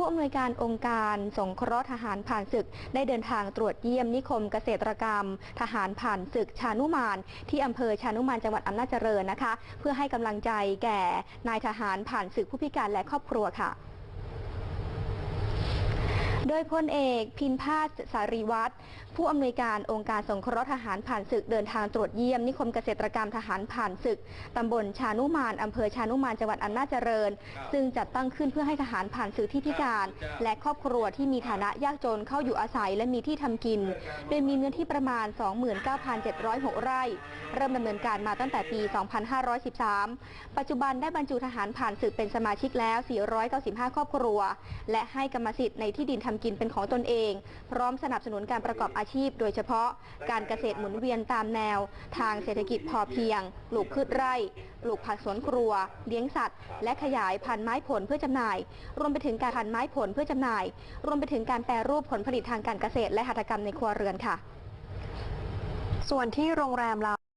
ผู้อำนวยการองค์การสงเคราะห์ทหารผ่านศึก ได้เดินทางตรวจเยี่ยมนิคมเกษตรกรรม ทหารผ่านศึกชานุมาน ที่อำเภอชานุมานจังหวัดอำนาจเจริญนะคะ เพื่อให้กำลังใจแก่นายทหารผ่านศึกผู้พิการและครอบครัวค่ะ โดยพลเอกพินพาสสารีวัตรผู้อำนวยการองค์การสงเคราะห์ทหารผ่านศึกเดินทางตรวจเยี่ยมนิคมเกษตรกรรมทหารผ่านศึกตำบลชานุมานอำเภอชานุมานจังหวัดอำนาจเจริญ ซึ่งจัดตั้งขึ้นเพื่อให้ทหารผ่านศึกที่พิการ และครอบครัวที่มีฐานะยากจนเข้าอยู่อาศัยและมีที่ทำกิน โดยมีเนื้อที่ประมาณ 29,706 ไร่ เริ่มดำเนินการมาตั้งแต่ปี 2513 ปัจจุบันได้บรรจุทหารผ่านศึกเป็นสมาชิกแล้ว 495 ครอบครัว และให้กรรมสิทธิ์ในที่ดินทำกินเป็นของตนเอง พร้อมสนับสนุนการประกอบอาชีพ โดยเฉพาะการเกษตรหมุนเวียนตามแนว ทางเศรษฐกิจพอเพียง ปลูกพืชไร่ ปลูกผักสวนครัว เลี้ยงสัตว์ และขยายพันธุ์ไม้ผลเพื่อจำหน่าย รวมไปถึงการพันธุ์ไม้ผลเพื่อจำหน่าย รวมไปถึงการแปรรูปผลผลิตทางการเกษตร และหัตถกรรมในครัวเรือนค่ะ ส่วนที่โรงแรมเรา